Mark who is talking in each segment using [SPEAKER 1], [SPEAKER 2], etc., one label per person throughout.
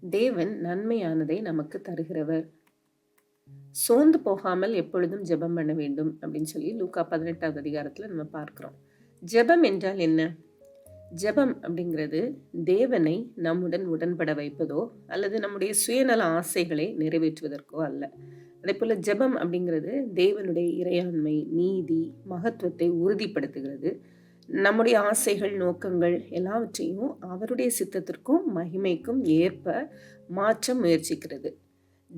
[SPEAKER 1] தேவன் நன்மையானதை நமக்கு தருகிறவர். சோர்ந்து போகாமல் எப்பொழுதும் ஜெபம் பண்ண வேண்டும் அப்படின்னு சொல்லி லூக்கா பதினெட்டாவது அதிகாரத்தில் நம்ம பார்க்குறோம். ஜெபம் என்றால் என்ன? ஜெபம் அப்படிங்கிறது தேவனை நம்முடன் உடன்பட வைப்பதோ அல்லது நம்முடைய சுயநல ஆசைகளை நிறைவேற்றுவதற்கோ அல்ல. அதே போல் ஜெபம் அப்படிங்கிறது தேவனுடைய இறையாண்மை நீதி மகத்துவத்தை உறுதிப்படுத்துகிறது. நம்முடைய ஆசைகள் நோக்கங்கள் எல்லாவற்றையும் அவருடைய சித்தத்திற்கும் மகிமைக்கும் ஏற்ப மாற்ற முயற்சிக்கிறது.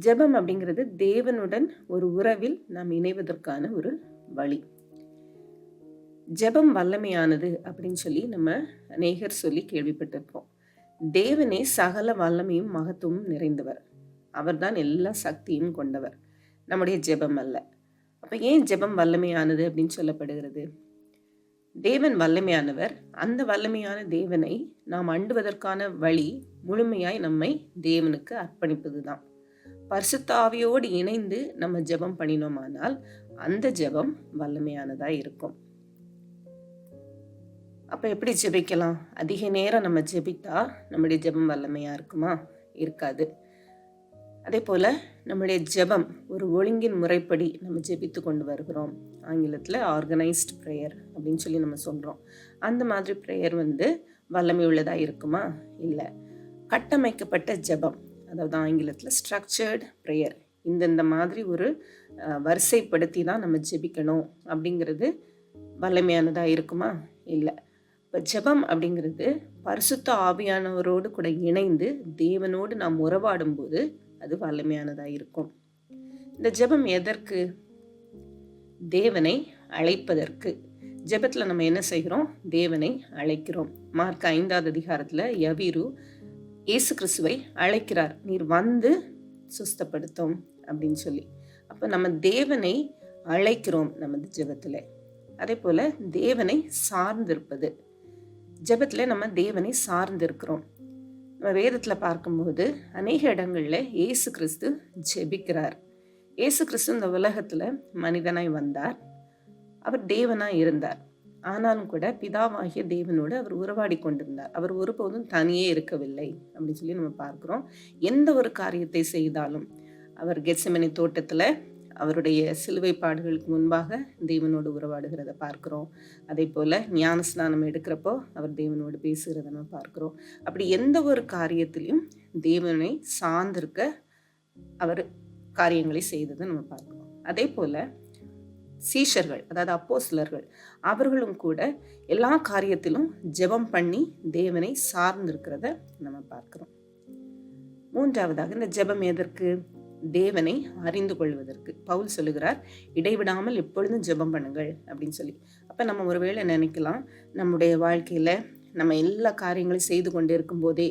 [SPEAKER 1] ஜெபம் அப்படிங்கிறது தேவனுடன் ஒரு உறவில் நாம் இணைவதற்கான ஒரு வழி. ஜெபம் வல்லமையானது அப்படின்னு சொல்லி நம்ம அநேகர் சொல்லி கேள்விப்பட்டிருப்போம். தேவனே சகல வல்லமையும் மகத்துவமும் நிறைந்தவர். அவர்தான் எல்லா சக்தியும் கொண்டவர். நம்முடைய ஜெபம் அல்ல. அப்போ ஏன் ஜெபம் வல்லமையானது அப்படின்னு சொல்லப்படுகிறது? தேவன் வல்லமையானவர் அந்த வல்லமையான தேவனை நாம் அண்டுவதற்கான வழி முழுமையாய் நம்மை தேவனுக்கு அர்ப்பணிப்பது தான் பரிசுத்தாவியோடு இணைந்து நம்ம ஜெபம் பண்ணினோமானால் அந்த ஜெபம் வல்லமையானதா இருக்கும். அப்போ எப்படி ஜெபிக்கலாம்? அதிக நேரம் நம்ம ஜெபித்தா நம்முடைய ஜெபம் வல்லமையாக இருக்குமா? இருக்காது. அதே போல் நம்முடைய ஜெபம் ஒரு ஒழுங்கின் முறைப்படி நம்ம ஜெபித்து கொண்டு வருகிறோம். ஆங்கிலத்தில் ஆர்கனைஸ்ட் ப்ரேயர் அப்படின்னு சொல்லி நம்ம சொல்கிறோம் அந்த மாதிரி ப்ரேயர் வந்து வல்லமை உள்ளதாக இருக்குமா? இல்லை. கட்டமைக்கப்பட்ட ஜெபம் அதாவது ஆங்கிலத்தில் ஸ்ட்ரக்சர்டு ப்ரேயர் இந்தந்த மாதிரி ஒரு வரிசைப்படுத்தி தான் நம்ம ஜெபிக்கணும் அப்படிங்கிறது வல்லமையானதாக இருக்குமா? இல்லை. இப்போ ஜெபம் அப்படிங்கிறது பரிசுத்த ஆவியானவரோடு கூட இணைந்து தேவனோடு நாம் உறவாடும் போது அது வலிமையானதாக இருக்கும். இந்த ஜெபம் எதற்கு? தேவனை அழைப்பதற்கு. ஜெபத்தில் நம்ம என்ன செய்கிறோம்? தேவனை அழைக்கிறோம். மார்க் ஐந்தாவது அதிகாரத்தில் யவீரு இயேசு கிறிஸ்துவை அழைக்கிறார். நீர் வந்து சுஸ்தப்படுத்தும் அப்படின்னு சொல்லி. அப்போ நம்ம தேவனை அழைக்கிறோம் நமது ஜெபத்தில். அதே போல் தேவனை சார்ந்திருப்பது. ஜெபத்தில் நம்ம தேவனை சார்ந்திருக்கிறோம். நம்ம வேதத்தில் பார்க்கும்போது அநேக இடங்களில் இயேசு கிறிஸ்து ஜெபிக்கிறார். இயேசு கிறிஸ்து இந்த உலகத்தில் மனிதனாய் வந்தார். அவர் தேவனாய் இருந்தார். ஆனாலும் கூட பிதாவாகிய தேவனோடு அவர் உறவாடி கொண்டிருந்தார். அவர் ஒருபோதும் தனியே இருக்கவில்லை அப்படின்னு சொல்லி நம்ம பார்க்குறோம். எந்த ஒரு காரியத்தை செய்தாலும் அவர் கெட்சமனை தோட்டத்தில் அவருடைய சிலுவை பாடுகளுக்கு முன்பாக தேவனோடு உறவாடுகிறத பார்க்குறோம். அதே போல் ஞான ஸ்நானம் எடுக்கிறப்போ அவர் தேவனோடு பேசுகிறத நம்ம பார்க்குறோம். அப்படி எந்த ஒரு காரியத்திலையும் தேவனை சார்ந்திருக்க அவர் காரியங்களை செய்ததை நம்ம பார்க்கிறோம். அதே போல் சீஷர்கள் அதாவது அப்போ சிலர்கள் அவர்களும் கூட எல்லா காரியத்திலும் ஜெபம் பண்ணி தேவனை சார்ந்திருக்கிறத நம்ம பார்க்குறோம். மூன்றாவதாக இந்த ஜெபம் எதற்கு? தேவனை அறிந்து கொள்வதற்கு. பவுல் சொல்லுகிறார் இடைவிடாமல் எப்பொழுதும் ஜெபம் பண்ணுங்கள் அப்படின்னு சொல்லி. அப்போ நம்ம ஒருவேளை நினைக்கலாம் நம்முடைய வாழ்க்கையில் நம்ம எல்லா காரியங்களையும் செய்து கொண்டே இருக்கும்போதே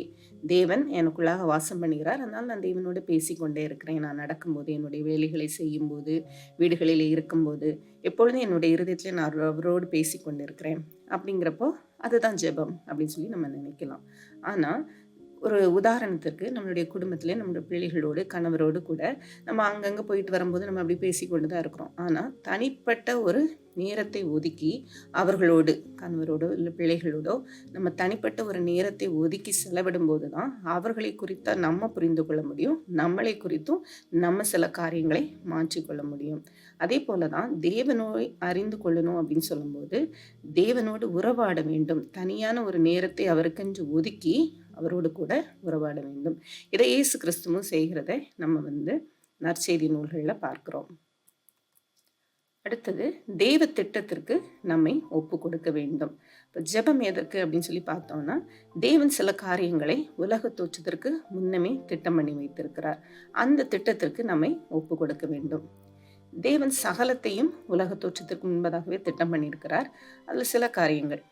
[SPEAKER 1] தேவன் எனக்குள்ளாக வாசம் பண்ணுகிறார். அதனால் நான் தேவனோடு பேசிக்கொண்டே இருக்கிறேன். நான் நடக்கும்போது என்னுடைய வேலைகளை செய்யும்போது வீடுகளில் இருக்கும்போது எப்பொழுதும் என்னுடைய இருதயத்தில் நான் அவரோடு பேசிக்கொண்டு இருக்கிறேன் அப்படிங்கிறப்போ அதுதான் ஜெபம் அப்படின்னு சொல்லி நம்ம நினைக்கலாம். ஆனால் ஒரு உதாரணத்திற்கு நம்மளுடைய குடும்பத்தில் நம்மளுடைய பிள்ளைகளோடு கணவரோடு கூட நம்ம அங்கங்கே போயிட்டு வரும்போது நம்ம அப்படி பேசிக்கொண்டு தான் இருக்கிறோம். ஆனால் தனிப்பட்ட ஒரு நேரத்தை ஒதுக்கி அவர்களோடு கணவரோடோ இல்லை பிள்ளைகளோடோ நம்ம தனிப்பட்ட ஒரு நேரத்தை ஒதுக்கி செலவிடும்போது தான் அவர்களை குறித்த நம்ம புரிந்து கொள்ள முடியும். நம்மளை குறித்தும் நம்ம சில காரியங்களை மாற்றிக்கொள்ள முடியும். அதே போல தான் தேவனோய் அறிந்து கொள்ளணும் அப்படின்னு சொல்லும்போது தேவனோடு உறவாட வேண்டும். தனியான ஒரு நேரத்தை அவருக்கென்று ஒதுக்கி அவரோடு கூட உறவாட வேண்டும். இதை இயேசு கிறிஸ்துவும் செய்கிறத நம்ம வந்து நற்செய்தி நூல்களில் பார்க்கிறோம். அடுத்தது தெய்வ திட்டத்திற்கு நம்மை ஒப்பு கொடுக்க வேண்டும். இப்போ ஜெபம் எதற்கு அப்படின்னு சொல்லி பார்த்தோம்னா தேவன் சில காரியங்களை உலக தோற்றத்திற்கு முன்னமே திட்டம் பண்ணி வைத்திருக்கிறார். அந்த திட்டத்திற்கு நம்மை ஒப்பு கொடுக்க வேண்டும். தேவன் சகலத்தையும் உலக தோற்றத்திற்கு முன்பதாகவே திட்டம் பண்ணியிருக்கிறார். அதில் சில காரியங்கள்.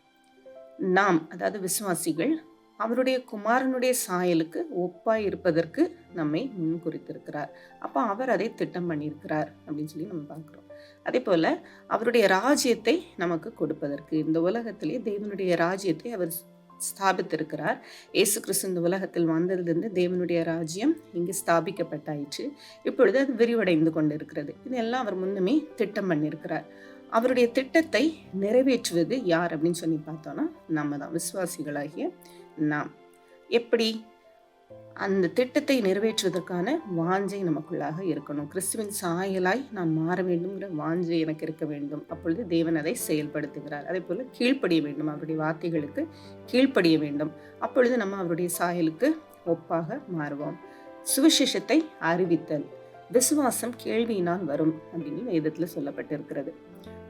[SPEAKER 1] நாம் அதாவது விசுவாசிகள் அவருடைய குமாரனுடைய சாயலுக்கு ஒப்பாய் இருப்பதற்கு நம்மை முன் குறித்திருக்கிறார். அப்போ அவர் அதை திட்டம் பண்ணியிருக்கிறார் அப்படின்னு சொல்லி நம்ம பார்க்குறோம். அதே போல் அவருடைய ராஜ்யத்தை நமக்கு கொடுப்பதற்கு இந்த உலகத்திலே தேவனுடைய ராஜ்யத்தை அவர் ஸ்தாபித்திருக்கிறார். இயேசு கிறிஸ்து இந்த உலகத்தில் வந்ததிலிருந்து தேவனுடைய ராஜ்யம் இங்கு ஸ்தாபிக்கப்பட்டாயிற்று. இப்பொழுது அது விரிவடைந்து கொண்டிருக்கிறது. இதெல்லாம் அவர் முன்னுமே திட்டம் பண்ணியிருக்கிறார். அவருடைய திட்டத்தை நிறைவேற்றுவது யார் அப்படின்னு சொல்லி பார்த்தோன்னா நம்ம தான். விசுவாசிகளாகிய நாம். எப்படி? அந்த திட்டத்தை நிறைவேற்றுவதற்கான வாஞ்சை நமக்குள்ளாக இருக்கணும். கிறிஸ்துவின் சாயலாய் நான் மாற வேண்டும்ங்கிற வாஞ்சை எனக்கு இருக்க வேண்டும். அப்பொழுது தேவன் அதை செயல்படுத்துகிறார். அதே போல் கீழ்ப்படிய வேண்டும். அவருடைய வார்த்தைகளுக்கு கீழ்ப்படிய வேண்டும். அப்பொழுது நம்ம அவருடைய சாயலுக்கு ஒப்பாக மாறுவோம். சுவிசேஷத்தை அறிவித்தல். விசுவாசம் கேள்வியினால் வரும் அப்படின்னு வேதத்தில் சொல்லப்பட்டிருக்கிறது.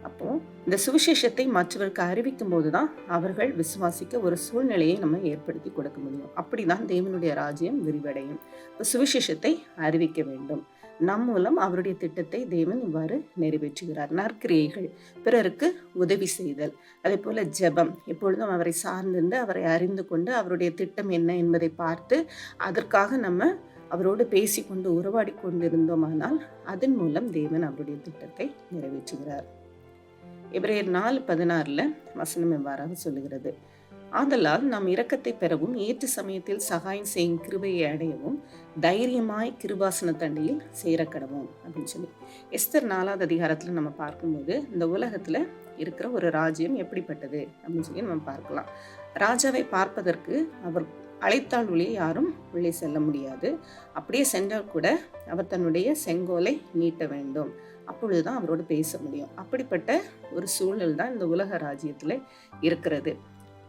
[SPEAKER 1] அப்போ இந்த சுவிசேஷத்தை மற்றவருக்கு அறிவிக்கும் போது தான் அவர்கள் விசுவாசிக்க ஒரு சூழ்நிலையை நம்ம ஏற்படுத்தி கொடுக்க முடியும். அப்படிதான் தேவனுடைய ராஜ்யம் விரிவடையும். இப்போ சுவிசேஷத்தை அறிவிக்க வேண்டும். நம் மூலம் அவருடைய திட்டத்தை தேவன் இவ்வாறு நிறைவேற்றுகிறார். நற்கிரியைகள் பிறருக்கு உதவி செய்தல் அதே போல ஜெபம். எப்பொழுதும் அவரை சார்ந்திருந்து அவரை அறிந்து கொண்டு அவருடைய திட்டம் என்ன என்பதை பார்த்து அதற்காக நம்ம அவரோடு பேசிக்கொண்டு உறவாடி கொண்டிருந்தோமானால் அதன் மூலம் தேவன் அவருடைய திட்டத்தை நிறைவேற்றுகிறார். எபிரேயர் நாலு பதினாறில் வசனம் இவ்வாறாக சொல்லுகிறது? ஆதலால் நாம் இரக்கத்தை பெறவும் ஏற்ற சமயத்தில் சகாயம் செய்யும் கிருபையை அடையவும் தைரியமாய் கிருபாசன தண்டியில் சேரக்கடவும் அப்படின்னு சொல்லி. எஸ்தர் நாலாவது அதிகாரத்தில் நம்ம பார்க்கும்போது இந்த உலகத்தில் இருக்கிற ஒரு ராஜ்யம் எப்படிப்பட்டது? அப்படின்னு சொல்லி நம்ம பார்க்கலாம். ராஜாவை பார்ப்பதற்கு அவர் அழைத்தால் ஒளியே யாரும் உள்ளே செல்ல முடியாது. அப்படியே சென்றால் கூட அவர் தன்னுடைய செங்கோலை நீட்ட வேண்டும். அப்பொழுதுதான் அவரோடு பேச முடியும். அப்படிப்பட்ட ஒரு சூழல் தான் இந்த உலக ராஜ்யத்தில் இருக்கிறது.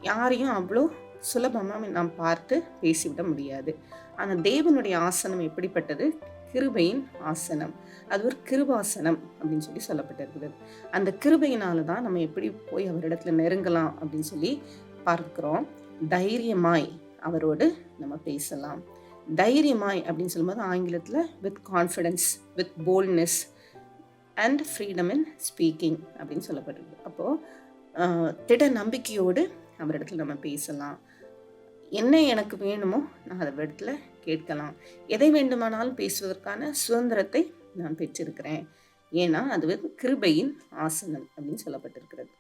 [SPEAKER 1] யாரையும் அவ்வளோ சுலபமாக நாம் பார்த்து பேசிவிட முடியாது. ஆனால் தேவனுடைய ஆசனம் எப்படிப்பட்டது? கிருபையின் ஆசனம். அது ஒரு கிருபாசனம் அப்படின்னு சொல்லி சொல்லப்பட்டிருக்கிறது. அந்த கிருபையினால தான் நம்ம எப்படி போய் அவரிடத்துல நெருங்கலாம் அப்படின்னு சொல்லி பார்க்கிறோம். தைரியமாய் அவரோடு நம்ம பேசலாம். தைரியமாய் அப்படின்னு சொல்லும்போது ஆங்கிலத்தில் with confidence with boldness and freedom in speaking அப்படின்னு சொல்லப்பட்டிருக்கு அப்போது திட நம்பிக்கையோடு அவரிடத்துல நம்ம பேசலாம். என்ன எனக்கு வேணுமோ நான் அதை இடத்துல கேட்கலாம். எதை வேண்டுமானாலும் பேசுவதற்கான சுதந்திரத்தை நான் பெற்றிருக்கிறேன். ஏன்னா அது வந்து கிருபையின் ஆசனம் அப்படின்னு சொல்லப்பட்டிருக்கிறது.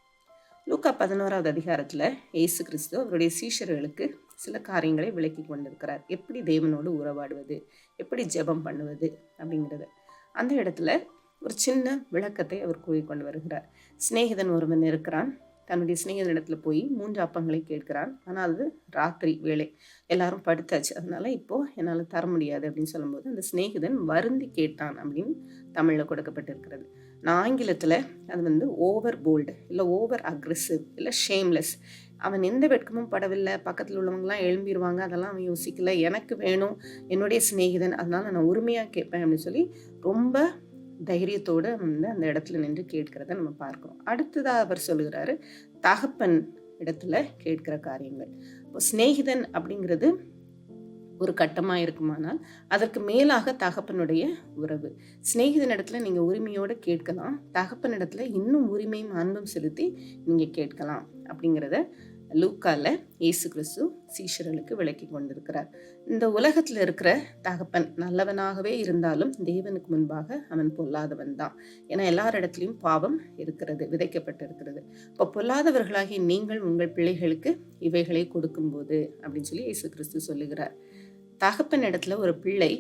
[SPEAKER 1] லூக்கா பதினோராவது அதிகாரத்தில் ஏசு கிறிஸ்து அவருடைய சீஷர்களுக்கு சில காரியங்களை விளக்கி கொண்டிருக்கிறார். எப்படி தேவனோடு உறவாடுவது? எப்படி ஜெபம் பண்ணுவது? அப்படிங்கிறது. அந்த இடத்துல ஒரு சின்ன விளக்கத்தை அவர் கூறிக்கொண்டு வருகிறார். சிநேகிதன் ஒருவன் இருக்கிறான். தன்னுடைய சிநேகிதனிடத்துல போய் மூன்று அப்பங்களை கேட்கிறான். ஆனால் அது ராத்திரி வேலை எல்லாரும் படுத்தாச்சு. அதனால இப்போ என்னால் தர முடியாது அப்படின்னு சொல்லும்போது அந்த சிநேகிதன் வருந்தி கேட்டான் அப்படின்னு தமிழில் கொடுக்கப்பட்டிருக்கிறது. நான் ஆங்கிலத்தில் அது வந்து ஓவர் போல்டு இல்லை ஓவர் அக்ரெசிவ் இல்லை ஷேம்லெஸ் அவன் எந்த வெட்கமும் படவில்லை. பக்கத்தில் உள்ளவங்களாம் எழும்பிடுவாங்க அதெல்லாம் அவன் யோசிக்கல. எனக்கு வேணும். என்னுடைய சிநேகிதன். அதனால நான் உரிமையாக கேட்பேன் அப்படின்னு சொல்லி ரொம்ப தைரியத்தோடு வந்து அந்த இடத்துல நின்று கேட்கிறத நம்ம பார்க்குறோம் அடுத்ததாக அவர் சொல்லுகிறாரு தகப்பன் இடத்துல கேட்கிற காரியங்கள். இப்போ சிநேகிதன் அப்படிங்கிறது ஒரு கட்டமாக இருக்குமானால் அதற்கு மேலாக தகப்பனுடைய உறவு. சிநேகிதன் இடத்துல நீங்கள் உரிமையோடு கேட்கலாம் தகப்பன் இடத்துல இன்னும் உரிமையும் அன்பும் செலுத்தி நீங்கள் கேட்கலாம் அப்படிங்கிறத லூக்கால இயேசு கிறிஸ்து சீஷர்களுக்கு விளக்கி கொண்டிருக்கிறார். இந்த உலகத்தில் இருக்கிற தகப்பன் நல்லவனாகவே இருந்தாலும் தேவனுக்கு முன்பாக அவன் பொல்லாதவன் தான். ஏன்னா எல்லாரிடத்துலையும் பாவம் இருக்கிறது விதைக்கப்பட்டிருக்கிறது. இப்போ பொல்லாதவர்களாகி நீங்கள் உங்கள் பிள்ளைகளுக்கு இவைகளை கொடுக்கும்போது அப்படின்னு சொல்லி இயேசு கிறிஸ்து சொல்லுகிறார். தகப்பன் இடத்துல ஒரு பிள்ளை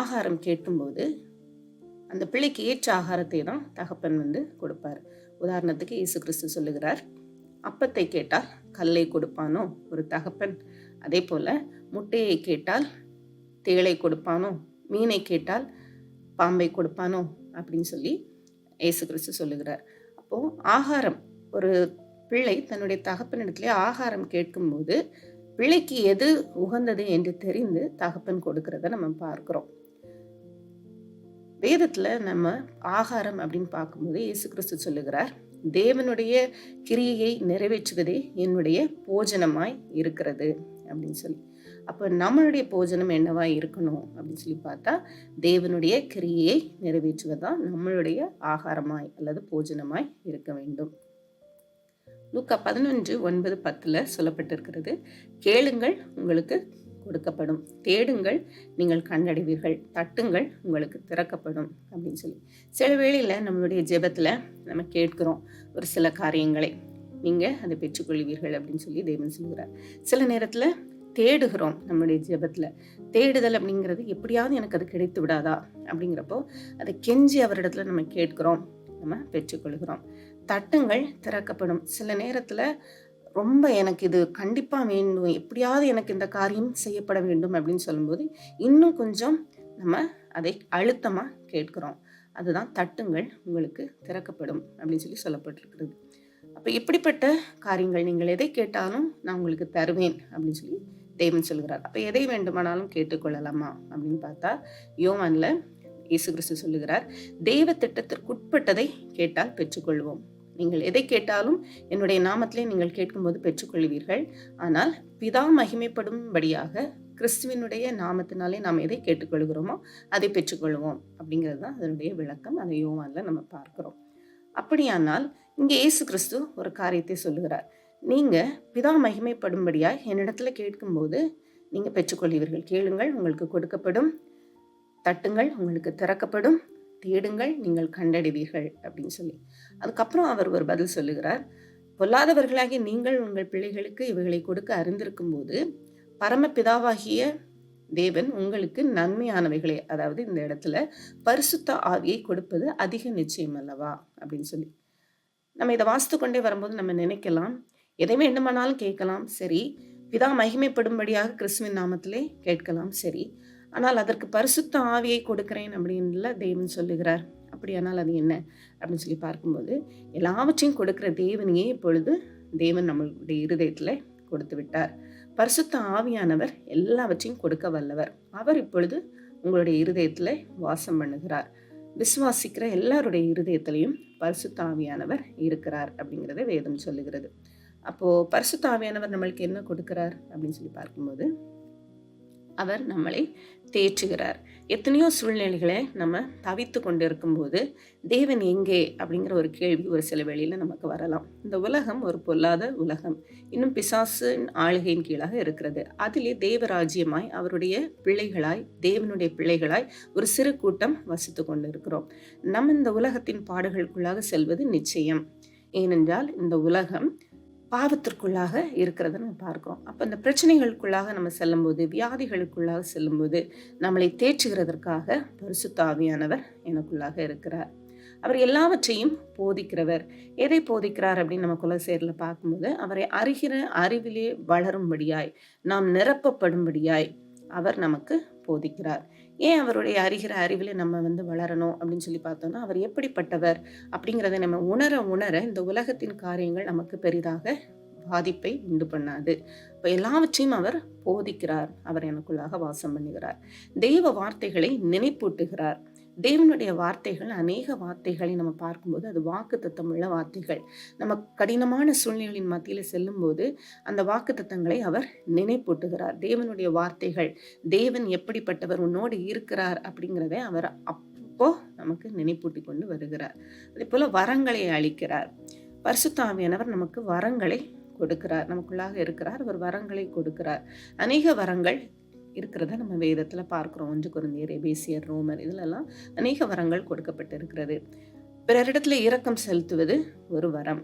[SPEAKER 1] ஆகாரம் கேட்கும்போது அந்த பிள்ளைக்கு ஏற்ற ஆகாரத்தை தான் தகப்பன் வந்து கொடுப்பார். உதாரணத்துக்கு இயேசு கிறிஸ்து சொல்லுகிறார் அப்பத்தை கேட்டால் கல்லை கொடுப்பானோ? ஒரு தகப்பன். அதே போல் முட்டையை கேட்டால் தேளை கொடுப்பானோ? மீனை கேட்டால் பாம்பை கொடுப்பானோ? அப்படின்னு சொல்லி ஏசு கிறிஸ்து சொல்லுகிறார். அப்போது ஆகாரம் ஒரு பிள்ளை தன்னுடைய தகப்பனிடத்திலே ஆகாரம் கேட்கும்போது பிள்ளைக்கு எது உகந்தது என்று தெரிந்து தகப்பன் கொடுக்கிறத நம்ம பார்க்குறோம். வேதத்தில் நம்ம ஆகாரம் அப்படின்னு பார்க்கும்போது இயேசு கிறிஸ்து சொல்லுகிறார் தேவனுடைய கிரியையை நிறைவேற்றுவதே என்னுடைய போஜனமாய் இருக்கிறது அப்படின்னு சொல்லி. அப்போ நம்மளுடைய போஜனம் என்னவா இருக்கணும் அப்படின்னு சொல்லி பார்த்தா தேவனுடைய கிரியையை நிறைவேற்றுவதுதான் நம்மளுடைய ஆகாரமாய் அல்லது போஜனமாய் இருக்க வேண்டும். லூக்கா பதினொன்று ஒன்பது பத்தில் சொல்லப்பட்டிருக்கிறது. கேளுங்கள் உங்களுக்கு கொடுக்கப்படும். தேடுங்கள் நீங்கள் கண்டடைவீர்கள். தட்டுங்கள் உங்களுக்கு திறக்கப்படும் அப்படின்னு சொல்லி. சில வேளையில் நம்மளுடைய ஜெபத்தில் நம்ம கேட்குறோம் ஒரு சில காரியங்களை. நீங்கள் அதை பெற்றுக்கொள்வீர்கள் அப்படின்னு சொல்லி தேவன் சொல்கிறார் சில நேரத்தில் தேடுகிறோம் நம்மளுடைய ஜெபத்தில். தேடுதல் அப்படிங்கிறது எப்படியாவது எனக்கு அது கிடைத்து விடாதா அப்படிங்கிறப்போ அதை கெஞ்சி அவரிடத்துல நம்ம கேட்குறோம். நம்ம பெற்றுக்கொள்கிறோம். தட்டுங்கள் திறக்கப்படும். சில நேரத்தில் ரொம்ப எனக்கு இது கண்டிப்பாக வேண்டும். எப்படியாவது எனக்கு இந்த காரியம் செய்யப்பட வேண்டும் அப்படின்னு சொல்லும்போது இன்னும் கொஞ்சம் நம்ம அதை அழுத்தமாக கேட்குறோம். அதுதான் தட்டுங்கள் உங்களுக்கு திறக்கப்படும் அப்படின்னு சொல்லி சொல்லப்பட்டிருக்கிறது. அப்போ இப்படிப்பட்ட காரியங்கள் நீங்கள் எதை கேட்டாலும் நான் உங்களுக்கு தருவேன் அப்படின்னு சொல்லி தேவன் சொல்கிறார் அப்போ எதை வேண்டுமானாலும் கேட்டுக்கொள்ளலாமா அப்படின்னு பார்த்தா யோவானில் இயேசு கிறிஸ்து சொல்லுகிறார் தெய்வ திட்டத்திற்குட்பட்டதை கேட்டால் பெற்றுக்கொள்வோம். நீங்கள் எதை கேட்டாலும் என்னுடைய நாமத்திலே நீங்கள் கேட்கும்போது பெற்றுக்கொள்வீர்கள். ஆனால் பிதா மகிமைப்படும்படியாக கிறிஸ்துவனுடைய நாமத்தினாலே நாம் எதை கேட்டுக்கொள்கிறோமோ அதை பெற்றுக்கொள்வோம் அப்படிங்கிறது தான் அதனுடைய விளக்கம். அதை யோவானில் நம்ம பார்க்குறோம். அப்படியானால் இங்கே இயேசு கிறிஸ்து ஒரு காரியத்தை சொல்லுகிறார். நீங்கள் பிதா மகிமைப்படும்படியாக என்னிடத்துல கேட்கும்போது நீங்கள் பெற்றுக்கொள்வீர்கள். கேளுங்கள் உங்களுக்கு கொடுக்கப்படும். தட்டுங்கள் உங்களுக்கு திறக்கப்படும். தேடுங்கள் நீங்கள் கண்டடைவீர்கள் அப்படின்னு சொல்லி. அதுக்கப்புறம் அவர் ஒரு பதில் சொல்லுகிறார். பொல்லாதவர்களாகிய நீங்கள் உங்கள் பிள்ளைகளுக்கு இவைகளை கொடுக்க அறிந்திருக்கும் போது பரமபிதாவாகிய தேவன் உங்களுக்கு நன்மையானவைகளை அதாவது இந்த இடத்துல பரிசுத்த ஆவியை கொடுப்பது அதிக நிச்சயம் அல்லவா? அப்படின்னு சொல்லி. நம்ம இதை வாசித்து கொண்டே வரும்போது நம்ம நினைக்கலாம் எதை வேண்டுமானாலும் கேட்கலாம் சரி பிதா மகிமைப்படும்படியாக கிறிஸ்துவின் நாமத்திலே கேட்கலாம் சரி ஆனால் அதற்கு பரிசுத்த ஆவியை கொடுக்கிறேன் அப்படின்ல தேவன் சொல்லுகிறார். அப்படியானால் அது என்ன? அப்படின்னு சொல்லி பார்க்கும்போது எல்லாவற்றையும் கொடுக்கிற தேவனையே இப்பொழுது தேவன் நம்மளுடைய இருதயத்தில் கொடுத்து விட்டார். பரிசுத்த ஆவியானவர் எல்லாவற்றையும் கொடுக்க வல்லவர். அவர் இப்பொழுது உங்களுடைய இருதயத்தில் வாசம் பண்ணுகிறார். விசுவாசிக்கிற எல்லாருடைய இருதயத்திலையும் பரிசுத்த ஆவியானவர் இருக்கிறார் அப்படிங்கிறத வேதம் சொல்லுகிறது. அப்போது பரிசுத்த ஆவியானவர் நம்மளுக்கு என்ன கொடுக்கிறார்? அப்படின்னு சொல்லி பார்க்கும்போது அவர் நம்மளை தேற்றுகிறார். எத்தனையோ சூழ்நிலைகளை நம்ம தவித்து கொண்டு இருக்கும்போது தேவன் எங்கே? அப்படிங்கிற ஒரு கேள்வி ஒரு சில வேளையில் நமக்கு வரலாம். இந்த உலகம் ஒரு பொல்லாத உலகம். இன்னும் பிசாசின் ஆளுகையின் கீழாக இருக்கிறது. அதிலே தேவராஜ்யமாய் அவருடைய பிள்ளைகளாய் தேவனுடைய பிள்ளைகளாய் ஒரு சிறு கூட்டம் வசித்து கொண்டு இருக்கிறோம் நம்ம இந்த உலகத்தின் பாடுகளுக்குள்ளாக செல்வது நிச்சயம். ஏனென்றால் இந்த உலகம் பாவத்திற்குள்ளாக இருக்கிறத நம்ம பார்க்குறோம். அப்போ இந்த பிரச்சனைகளுக்குள்ளாக நம்ம செல்லும்போது வியாதிகளுக்குள்ளாக செல்லும்போது நம்மளை தேற்றுகிறதற்காக பரிசுத்தாவியானவர் எனக்குள்ளாக இருக்கிறார். அவர் எல்லாவற்றையும் போதிக்கிறவர். எதை போதிக்கிறார் அப்படின்னு நம்ம குலசேரில் பார்க்கும்போது அவரை அறிகிற அறிவிலே வளரும்படியாய் நாம் நிரப்பப்படும்படியாய் அவர் நமக்கு போதிக்கிறார். ஏன் அவருடைய அறிகிற அறிவில் நம்ம வந்து வளரணும் அப்படின்னு சொல்லி பார்த்தோம்னா அவர் எப்படிப்பட்டவர் அப்படிங்கிறத நம்ம உணர உணர இந்த உலகத்தின் காரியங்கள் நமக்கு பெரிதாக பாதிப்பை உண்டு பண்ணாது. இப்போ எல்லாவற்றையும் அவர் போதிக்கிறார். அவர் எனக்குள்ளாக வாசம் பண்ணுகிறார். தெய்வ வார்த்தைகளை நினைப்பூட்டுகிறார். தேவனுடைய வார்த்தைகள் அநேக வார்த்தைகளை நம்ம பார்க்கும்போது அது வாக்கு தத்துவமுள்ள வார்த்தைகள். நம்ம கடினமான சூழ்நிலையின் மத்தியில் செல்லும்போது அந்த வாக்கு தத்தங்களை அவர் நினைப்பூட்டுகிறார். தேவனுடைய வார்த்தைகள் தேவன் எப்படிப்பட்டவர் உன்னோடு இருக்கிறார் அப்படிங்கிறத அவர் அப்போ நமக்கு நினைப்பூட்டி கொண்டு வருகிறார். அதே போல் வரங்களை அளிக்கிறார் பரிசுத்தாவியானவர் நமக்கு வரங்களை கொடுக்கிறார். நமக்குள்ளாக இருக்கிறார். அவர் வரங்களை கொடுக்கிறார். அநேக வரங்கள் இருக்கிறத நம்ம வேதத்தில் பார்க்குறோம். ஒன்று குருந்தியர் எபேசியர் ரோமர் இதிலெல்லாம் அநேக வரங்கள் கொடுக்கப்பட்டு இருக்கிறது பிறரிடத்துல இரக்கம் செலுத்துவது ஒரு வரம்.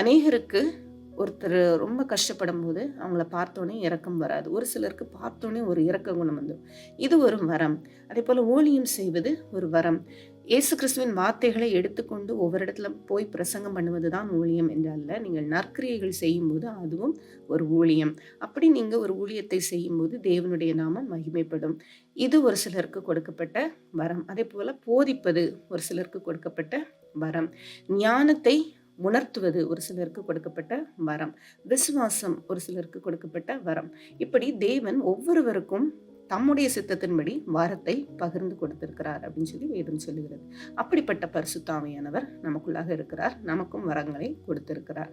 [SPEAKER 1] அநேகருக்கு ஒருத்தர் ரொம்ப கஷ்டப்படும் போது அவங்கள பார்த்தோன்னே இறக்கம் வராது. ஒரு சிலருக்கு பார்த்தோன்னே ஒரு இறக்க குணம் வந்துடும் இது ஒரு வரம். அதே போல் ஊழியம் செய்வது ஒரு வரம். இயேசு கிறிஸ்துவின் வார்த்தைகளை எடுத்துக்கொண்டு ஒவ்வொரு இடத்துல போய் பிரசங்கம் பண்ணுவது தான் ஊழியம் என்றல்ல நீங்கள் நற்கிரியைகள் செய்யும்போது அதுவும் ஒரு ஊழியம். அப்படி நீங்கள் ஒரு ஊழியத்தை செய்யும்போது தேவனுடைய நாமம் மகிமைப்படும். இது ஒரு சிலருக்கு கொடுக்கப்பட்ட வரம். அதே போல் போதிப்பது ஒரு சிலருக்கு கொடுக்கப்பட்ட வரம். ஞானத்தை உணர்த்துவது ஒரு சிலருக்கு கொடுக்கப்பட்ட வரம். விசுவாசம் ஒரு சிலருக்கு கொடுக்கப்பட்ட வரம். இப்படி தேவன் ஒவ்வொருவருக்கும் தம்முடைய சித்தத்தின்படி வாரத்தை பகிர்ந்து கொடுத்திருக்கிறார் அப்படின்னு சொல்லி வேதம் சொல்லுகிறது. அப்படிப்பட்ட பரிசுத்தாமையானவர் நமக்குள்ளாக இருக்கிறார். நமக்கும் வரங்களை கொடுத்திருக்கிறார்.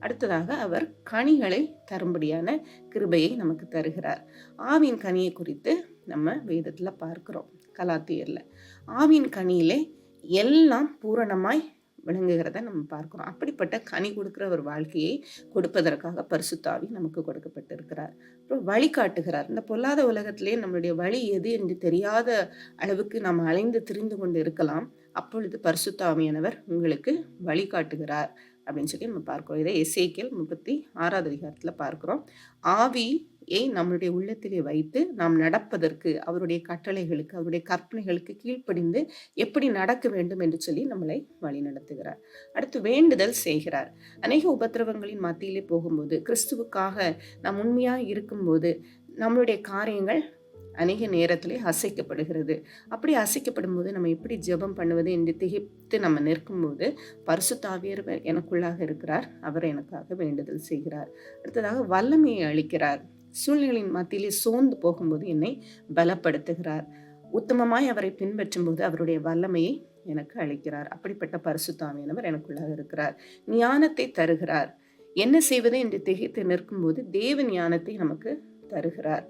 [SPEAKER 1] அடுத்ததாக அவர் கனிகளை தரும்படியான கிருபையை நமக்கு தருகிறார். ஆவின் கனியை குறித்து நம்ம வேதத்தில் பார்க்கிறோம் கலாத்தியரில். ஆவின் கனியிலே எல்லாம் பூரணமாய் விளங்குகிறத நம்ம பார்க்குறோம். அப்படிப்பட்ட கனி கொடுக்குற ஒரு வாழ்க்கையை கொடுப்பதற்காக பரிசுத்தாவி நமக்கு கொடுக்கப்பட்டிருக்கிறார். அப்புறம் வழிகாட்டுகிறார். இந்த பொல்லாத உலகத்திலே நம்மளுடைய வழி எது என்று தெரியாத அளவுக்கு நாம் அலைந்து திரிந்து கொண்டு இருக்கலாம். அப்பொழுது பரிசுத்தாமியானவர் உங்களுக்கு வழிகாட்டுகிறார் அப்படின்னு சொல்லி நம்ம பார்க்குறோம். இதை எஸ்ஏக்கியல் முப்பத்தி ஆறாவது அதிகாரத்தில் பார்க்குறோம். ஆவி ஏன் நம்மளுடைய உள்ளத்திலே வைத்து நாம் நடப்பதற்கு அவருடைய கட்டளைகளுக்கு அவருடைய கற்பனைகளுக்கு கீழ்ப்படிந்து எப்படி நடக்க வேண்டும் என்று சொல்லி நம்மளை வழி நடத்துகிறார் அடுத்து வேண்டுதல் செய்கிறார். அநேக உபத்திரவங்களின் மத்தியிலே போகும்போது கிறிஸ்துவுக்காக நாம் உண்மையாக இருக்கும்போது நம்மளுடைய காரியங்கள் அநேக நேரத்திலே அசைக்கப்படுகிறது. அப்படி அசைக்கப்படும் போது நம்ம எப்படி ஜெபம் பண்ணுவது என்று திகைத்து நம்ம நிற்கும்போது பரிசுத்தாவியர் எனக்குள்ளாக இருக்கிறார். அவர் எனக்காக வேண்டுதல் செய்கிறார். அடுத்ததாக வல்லமையை அளிக்கிறார். சூழ்நிலையின் மத்தியிலே சோர்ந்து போகும்போது என்னை பலப்படுத்துகிறார். உத்தமமாய் அவரை பின்பற்றும் போது அவருடைய வல்லமையை எனக்கு அளிக்கிறார். அப்படிப்பட்ட பரிசுத்தாமியானவர் எனக்குள்ளாக இருக்கிறார். ஞானத்தை தருகிறார். என்ன செய்வது என்று திகைத்து நிற்கும்போது தேவ ஞானத்தை நமக்கு தருகிறார்.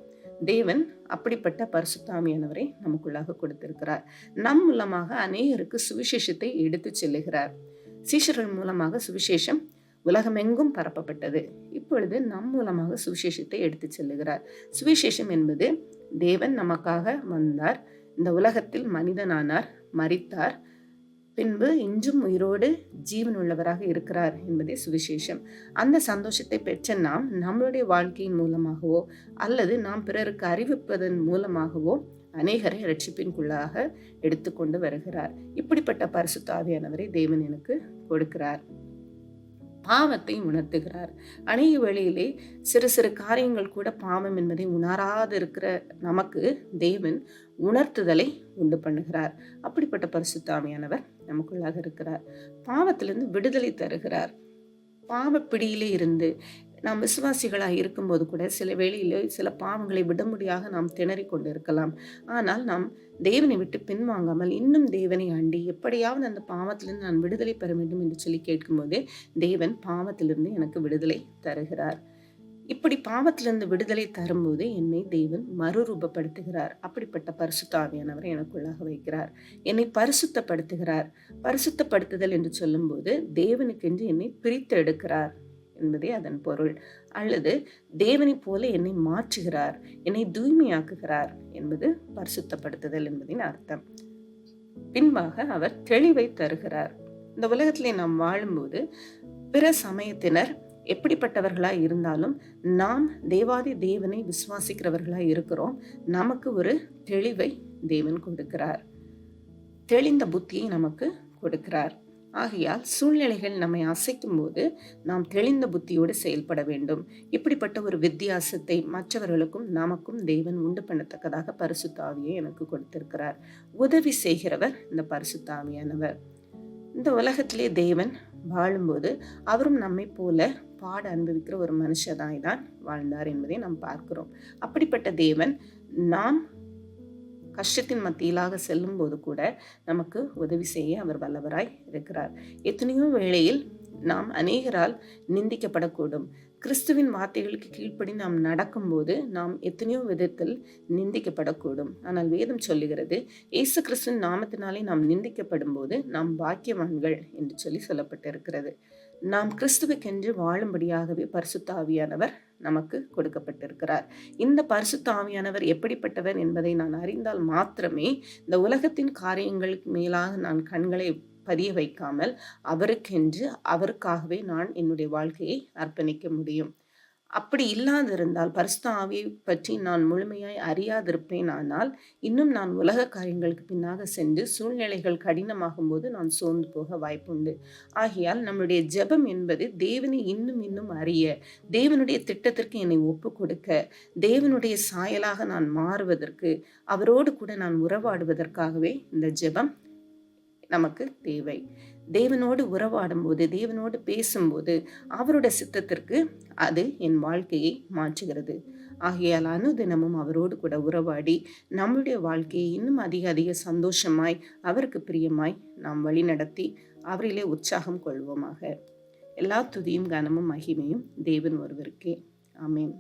[SPEAKER 1] தேவன் அப்படிப்பட்ட பரிசுத்தாமியானவரை நமக்குள்ளாக கொடுத்திருக்கிறார். நம் மூலமாக அநேகருக்கு சுவிசேஷத்தை எடுத்து செல்லுகிறார். சீஷர்கள் மூலமாக சுவிசேஷம் உலகமெங்கும் பரப்பப்பட்டது. இப்பொழுது நம் மூலமாக சுவிசேஷத்தை எடுத்து செல்லுகிறார். சுவிசேஷம் என்பது தேவன் நமக்காக வந்தார். இந்த உலகத்தில் மனிதனானார் மறித்தார் பின்பு இன்றும் உயிரோடு ஜீவன் உள்ளவராக இருக்கிறார் என்பதே சுவிசேஷம். அந்த சந்தோஷத்தை பெற்ற நாம் நம்மளுடைய வாழ்க்கையின் மூலமாகவோ அல்லது நாம் பிறருக்கு அறிவிப்பதன் மூலமாகவோ அநேகரை ரட்சிப்பின்குள்ளாக எடுத்துக்கொண்டு வருகிறார். இப்படிப்பட்ட பரிசுத்தாவியானவரை தேவன் எனக்கு கொடுக்கிறார். பாவத்தை உணர்த்துகிறார். அநேக வழியிலே சிறு சிறு காரியங்கள் கூட பாவம் என்பதை உணராது இருக்கிற நமக்கு தேவன் உணர்த்துதலை உண்டு பண்ணுகிறார். அப்படிப்பட்ட பரிசுத்தாமியானவர் நமக்குள்ளாக இருக்கிறார். பாவத்திலிருந்து விடுதலை தருகிறார். பாவப்பிடியிலே இருந்து நாம் விசுவாசிகளாக இருக்கும்போது கூட சில வேளையில் சில பாவங்களை விடுமுடியாக நாம் திணறிக் கொண்டு இருக்கலாம் ஆனால் நாம் தேவனை விட்டு பின்வாங்காமல் இன்னும் தேவனை ஆண்டி எப்படியாவது அந்த பாவத்திலிருந்து நான் விடுதலை பெற வேண்டும் என்று சொல்லி கேட்கும்போது தேவன் பாவத்திலிருந்து எனக்கு விடுதலை தருகிறார். இப்படி பாவத்திலிருந்து விடுதலை தரும்போது என்னை தேவன் மறுரூபப்படுத்துகிறார். அப்படிப்பட்ட பரிசுத்தாவியானவரை எனக்குள்ளாக வைக்கிறார். என்னை பரிசுத்தப்படுத்துகிறார். பரிசுத்தப்படுத்துதல் என்று சொல்லும்போது தேவனுக்கென்று என்னை பிரித்து எடுக்கிறார் என்பதே அதன் பொருள். அல்லது தேவனைப் போல என்னை மாற்றுகிறார் என்னை தூய்மையாக்குகிறார் என்பது பரிசுத்தப்படுத்துதல் என்பதின் அர்த்தம். பின்பாக அவர் தெளிவை தருகிறார். இந்த உலகத்திலே நாம் வாழும்போது பிற சமயத்தினர் எப்படிப்பட்டவர்களாக இருந்தாலும் நாம் தேவாதி தேவனை விசுவாசிக்கிறவர்களாக இருக்கிறோம். நமக்கு ஒரு தெளிவை தேவன் கொடுக்கிறார். தெளிந்த புத்தியை நமக்கு கொடுக்கிறார். ஆகையால் சூழ்நிலைகள் நம்மை அசைக்கும் போது நாம் தெளிந்த புத்தியோடு செயல்பட வேண்டும். இப்படிப்பட்ட ஒரு வித்தியாசத்தை மற்றவர்களுக்கும் நமக்கும் தேவன் உண்டு பண்ணத்தக்கதாக பரிசுத்தாவியை எனக்கு கொடுத்திருக்கிறார். உதவி செய்கிறவர் இந்த பரிசுத்தாவியானவர். இந்த உலகத்திலே தேவன் வாழும்போது அவரும் நம்மை போல பாட அனுபவிக்கிற ஒரு மனுஷதாய் தான் வாழ்ந்தார் என்பதை நாம் பார்க்கிறோம். அப்படிப்பட்ட தேவன் நாம் கஷ்டத்தின் மத்தியிலாக செல்லும் போது கூட நமக்கு உதவி செய்ய அவர் வல்லவராய் இருக்கிறார். எத்தனையோ வேளையில் நாம் அநேகரால் நிந்திக்கப்படக்கூடும். கிறிஸ்துவின் வார்த்தைகளுக்கு கீழ்ப்படி நாம் நடக்கும்போது நாம் எத்தனையோ விதத்தில் நிந்திக்கப்படக்கூடும். ஆனால் வேதம் சொல்லுகிறது இயேசு கிறிஸ்துவின் நாமத்தினாலே நாம் நிந்திக்கப்படும் போது நாம் பாக்கியவான்கள் என்று சொல்லி சொல்லப்பட்டிருக்கிறது. நாம் கிறிஸ்துவுக்கென்று வாழும்படியாகவே பரிசுத்தாவியானவர் நமக்கு கொடுக்கப்பட்டிருக்கிறார். இந்த பரிசுத்த ஆவியானவர் எப்படிப்பட்டவர் என்பதை நான் அறிந்தால் மாத்திரமே இந்த உலகத்தின் காரியங்களுக்கு மேலாக நான் கண்களை பதிய வைக்காமல் அவருக்கென்று அவருக்காகவே நான் என்னுடைய வாழ்க்கையை அர்ப்பணிக்க முடியும். அப்படி இல்லாதிருந்தால் பரிசுத்த ஆவியை பற்றி நான் முழுமையாய் அறியாதிருப்பேன். ஆனால் இன்னும் நான் உலக காரியங்களுக்கு பின்னாக சென்று சூழ்நிலைகள் கடினமாகும் போது நான் சோர்ந்து போக வாய்ப்புண்டு. ஆகையால் நம்முடைய ஜெபம் என்பது தேவனை இன்னும் இன்னும் அறிய தேவனுடைய திட்டத்திற்கு என்னை ஒப்பு கொடுக்க தேவனுடைய சாயலாக நான் மாறுவதற்கு அவரோடு கூட நான் உறவாடுவதற்காகவே இந்த ஜெபம் நமக்கு தேவை. தேவனோடு உறவாடும் போது தேவனோடு பேசும்போது அவரோட சித்தத்திற்கு அது என் வாழ்க்கையை மாற்றுகிறது. ஆகையால் அனுதினமும் அவரோடு கூட உறவாடி நம்முடைய வாழ்க்கையை இன்னும் அதிக அதிக சந்தோஷமாய் அவருக்கு பிரியமாய் நாம் வழிநடத்தி அவரிலே உற்சாகம் கொள்வோமாக. எல்லா துதியும் கனமும் மகிமையும் தேவன் ஒருவருக்கே. ஆமேன்.